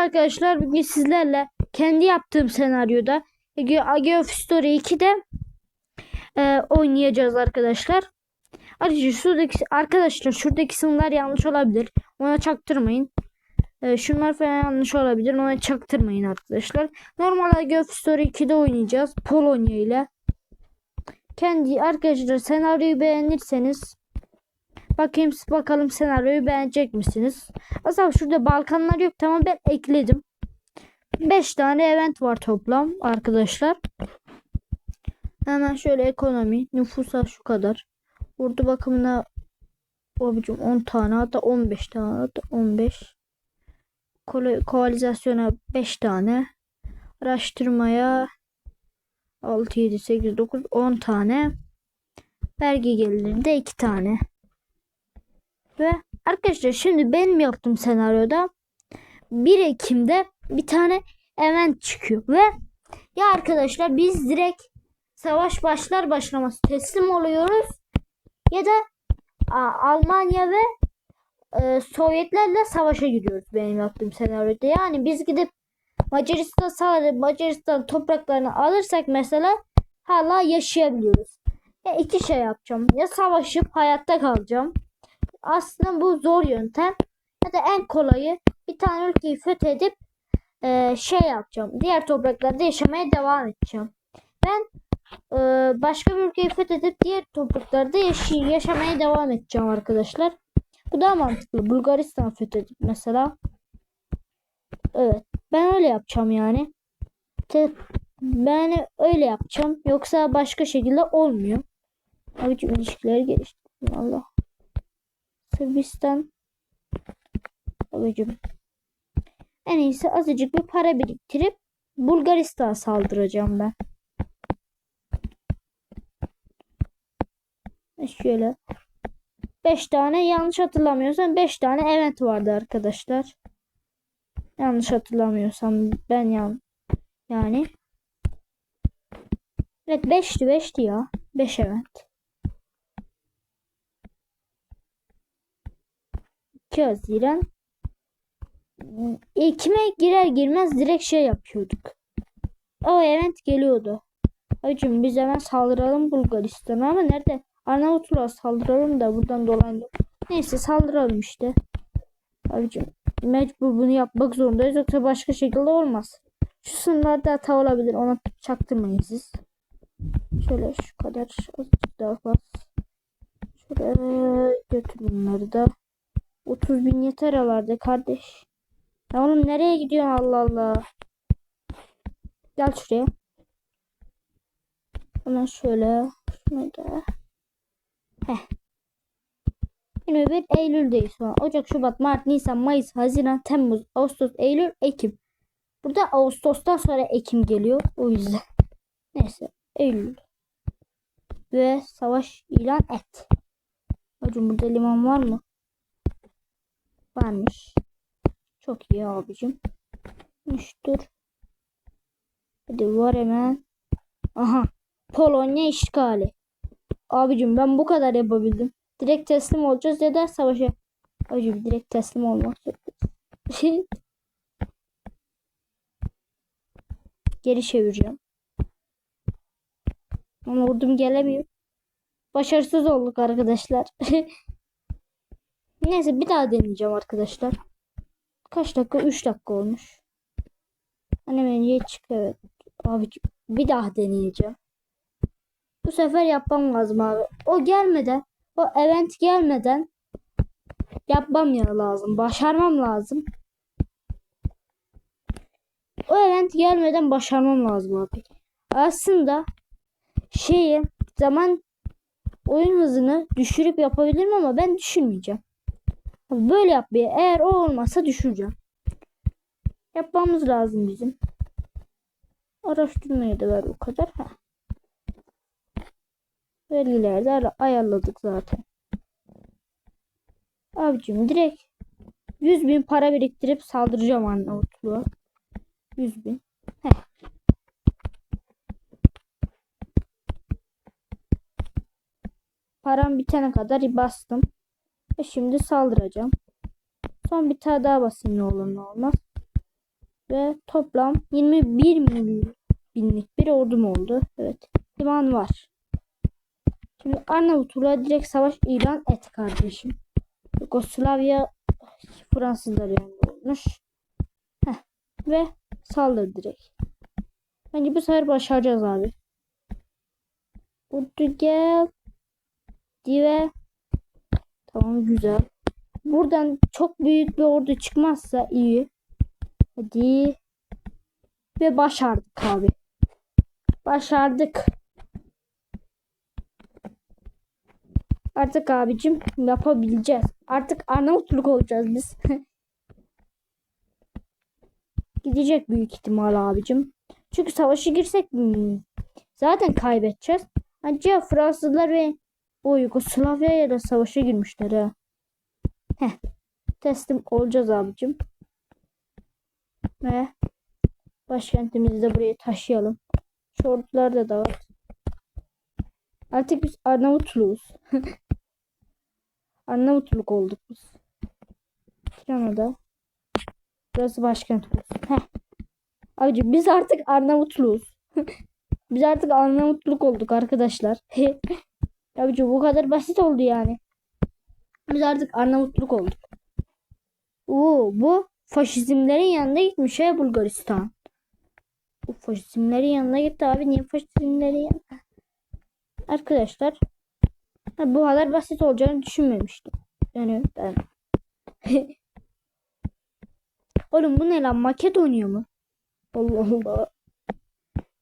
arkadaşlar bugün sizlerle kendi yaptığım senaryoda Age of Story 2'de e, oynayacağız arkadaşlar. Ayrıca şuradaki arkadaşlar şuradaki sınırlar yanlış olabilir. Ona çaktırmayın. E, şunlar falan yanlış olabilir. Ona çaktırmayın arkadaşlar. Normal Age of Story 2'de oynayacağız. Polonya ile. Kendi arkadaşlar senaryoyu beğenirseniz bakayım bakalım senaryoyu beğenecek misiniz? Aslında şurada Balkanlar yok tamam ben ekledim. 5 tane event var toplam arkadaşlar. Hemen şöyle ekonomi nüfusa şu kadar. Ordu bakımına abicim 10 tane hatta 15 tane hatta 15. Ko koalizasyona 5 tane. Araştırmaya 6, 7, 8, 9, 10 tane. Vergi gelirinde 2 tane. Ve arkadaşlar şimdi benim yaptığım senaryoda 1 Ekim'de bir tane event çıkıyor ve ya arkadaşlar biz direkt savaş başlar başlamaz teslim oluyoruz ya da a, Almanya ve e, Sovyetlerle savaşa giriyoruz benim yaptığım senaryoda. Yani biz gidip Macaristan sadece Macaristan topraklarını alırsak mesela hala yaşayabiliyoruz. Ya iki şey yapacağım. Ya savaşıp hayatta kalacağım. Aslında bu zor yöntem. Ya da en kolayı bir tane ülkeyi fethedip e, şey yapacağım. Diğer topraklarda yaşamaya devam edeceğim. Ben e, başka bir ülkeyi fethedip diğer topraklarda yaş yaşamaya devam edeceğim arkadaşlar. Bu daha mantıklı. Bulgaristan fethedip mesela. Evet. Ben öyle yapacağım yani. Te ben öyle yapacağım. Yoksa başka şekilde olmuyor. Abicim ilişkileri geliştirdim. Allah. Sırbistan. Abicim. En iyisi azıcık bir para biriktirip Bulgaristan'a saldıracağım ben. Şöyle. 5 tane yanlış hatırlamıyorsam 5 tane event vardı arkadaşlar. Yanlış hatırlamıyorsam ben yan yani. Evet 5'ti 5'ti ya. 5 event. 2 Haziran. Ekim'e girer girmez direkt şey yapıyorduk. O event geliyordu. Hacım biz hemen saldıralım Bulgaristan'a ama nerede? Arnavutluğa saldıralım da buradan dolaylı. Neyse saldıralım işte. Abicim mecbur bunu yapmak zorundayız yoksa başka şekilde olmaz. Şu sınırlarda hata olabilir ona çaktırmayın siz. Şöyle şu kadar azıcık daha fazla. Şöyle götür bunları da. 30 bin yeter herhalde kardeş. Ya oğlum nereye gidiyorsun Allah Allah. Gel şuraya. Hemen şöyle. Şunu da. Heh. 21 Eylül'deyiz şu an. Ocak, Şubat, Mart, Nisan, Mayıs, Haziran, Temmuz, Ağustos, Eylül, Ekim. Burada Ağustos'tan sonra Ekim geliyor. O yüzden. Neyse. Eylül. Ve savaş ilan et. Hocam burada liman var mı? Varmış. Çok iyi abicim. Müştür. Hadi var hemen. Aha. Polonya işgali. Abicim ben bu kadar yapabildim. Direkt teslim olacağız ya da savaşa. Abicim direkt teslim olmak zorundayız. Geri çevireceğim. Ama ordum gelemiyor. Başarısız olduk arkadaşlar. Neyse bir daha deneyeceğim arkadaşlar. Kaç dakika? 3 dakika olmuş. Hani bence çık evet. Abi bir daha deneyeceğim. Bu sefer yapmam lazım abi. O gelmeden, o event gelmeden yapmam ya lazım. Başarmam lazım. O event gelmeden başarmam lazım abi. Aslında şeyi zaman oyun hızını düşürüp yapabilirim ama ben düşürmeyeceğim. Böyle yapmaya eğer o olmazsa düşüreceğim. Yapmamız lazım bizim. Araştırmaya da ver o kadar. Heh. Vergileri de ayarladık zaten. Abicim direkt 100 bin para biriktirip saldıracağım Arnavutluğa. 100 bin. Heh. Param bitene kadar bastım. Ve şimdi saldıracağım. Son bir tane daha basayım ne olur ne olmaz. ve toplam 21 milyon binlik bir ordum oldu. Evet. Liman var. Şimdi Arnavutluğa direkt savaş ilan et kardeşim. Yugoslavya Fransızlar yani olmuş. Heh. Ve saldır direkt. Bence bu sefer başaracağız abi. Portugal Dive Tamam güzel. Buradan çok büyük bir ordu çıkmazsa iyi. Hadi. Ve başardık abi. Başardık. Artık abicim yapabileceğiz. Artık Arnavutluk olacağız biz. Gidecek büyük ihtimal abicim. Çünkü savaşa girsek hmm, zaten kaybedeceğiz. Ancak Fransızlar ve o Yugoslavya ile savaşa girmişler ha. Heh. Teslim olacağız abicim. Ve başkentimizi de buraya taşıyalım. Şortlarda da var. Artık biz Arnavutluğuz. Arnavutluk olduk biz. Tirana'da. Burası başkent. Heh. Abici biz artık Arnavutluğuz. biz artık Arnavutluk olduk arkadaşlar. Abici bu kadar basit oldu yani. Biz artık Arnavutluk olduk. Oo, bu faşizmlerin yanına gitmiş ya Bulgaristan. Bu faşizmlerin yanına gitti abi. Niye faşizmlerin yanına? Arkadaşlar bu kadar basit olacağını düşünmemiştim. Yani ben Oğlum bu ne lan? Makedonya mı? Allah Allah.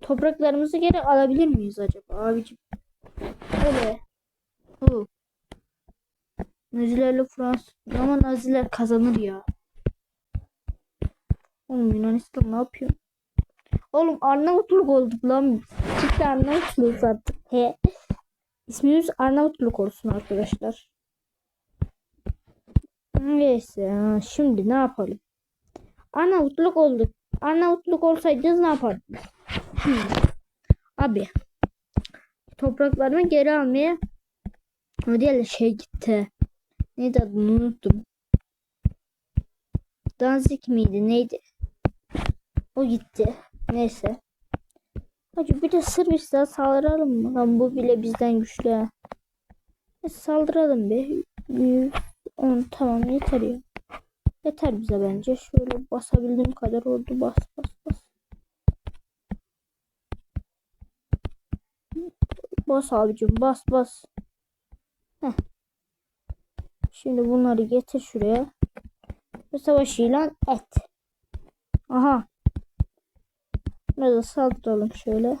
Topraklarımızı geri alabilir miyiz acaba abicim? Öyle. Hu. Nazilerle Fransız ama Naziler kazanır ya. Oğlum Yunanistan ne yapıyor? Oğlum Arnavutluk olduk lan. Cidden Arnavutluk artık. He. İsmimiz Arnavutluk olsun arkadaşlar. Neyse şimdi ne yapalım? Arnavutluk olduk. Arnavutluk olsaydınız ne yapardınız? Abi topraklarımı geri almaya o değil de şey gitti. Neydi adını unuttum. Danzig miydi neydi? O gitti. Neyse. Hacı bir de Sırbistan saldıralım mı? Lan bu bile bizden güçlü. ha. E, saldıralım be. 110 tamam yeter ya. Yeter bize bence. Şöyle basabildiğim kadar oldu. Bas bas bas. Bas abicim bas bas. Şimdi bunları getir şuraya. Ve savaş ilan et. Aha. Biraz da saldıralım şöyle.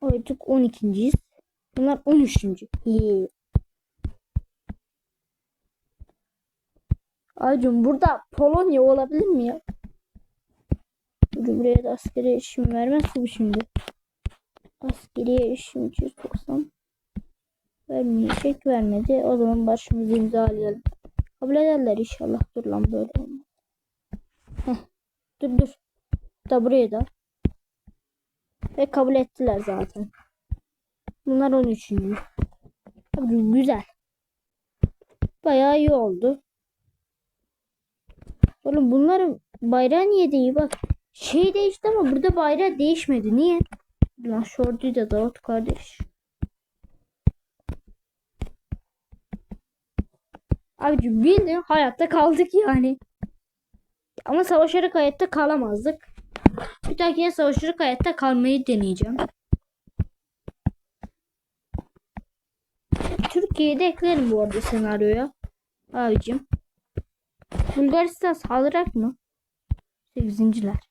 Artık 12.yiz. Bunlar 13. İyi. Acım burada Polonya olabilir mi ya? Buraya da askeri erişim vermezse bu şimdi. Askeri erişim 290. Vermeyecek vermedi. O zaman başımızı imzalayalım. Kabul ederler inşallah. Dur lan böyle. Heh. Dur dur. Da buraya da. Ve kabul ettiler zaten. Bunlar 13. Abi güzel. Bayağı iyi oldu. Oğlum bunların bayrağı niye değil bak. Şey değişti ama burada bayrağı değişmedi. Niye? Lan şu orduyu da dağıt kardeş. Abici bildiğin hayatta kaldık yani. Ama savaşarak hayatta kalamazdık. Bir dahakine savaşarak hayatta kalmayı deneyeceğim. Türkiye'yi de eklerim bu arada senaryoya. Abicim. Bulgaristan saldırak mı? Sekizinciler.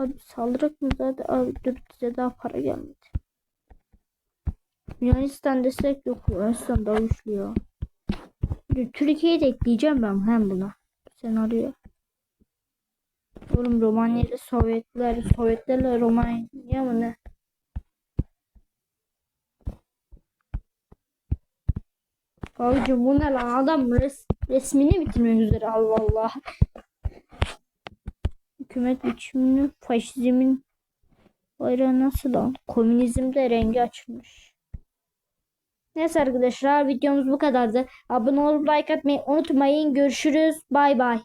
Abi saldırak mı zaten? Abi dur bize daha para gelmedi. Yunanistan destek yok. Yunanistan daha güçlü ya. Türkiye'yi de ekleyeceğim ben hem buna. Senaryoya. Oğlum Romanya ile Sovyetler, Sovyetlerle Romanya mı ne? Abicim bu ne lan adam res, resmini bitirmek üzere Allah Allah. Hükümet biçimini faşizmin bayrağı nasıl lan? Komünizmde rengi açılmış. Neyse arkadaşlar videomuz bu kadardı. Abone olup like atmayı unutmayın. Görüşürüz. Bay bay.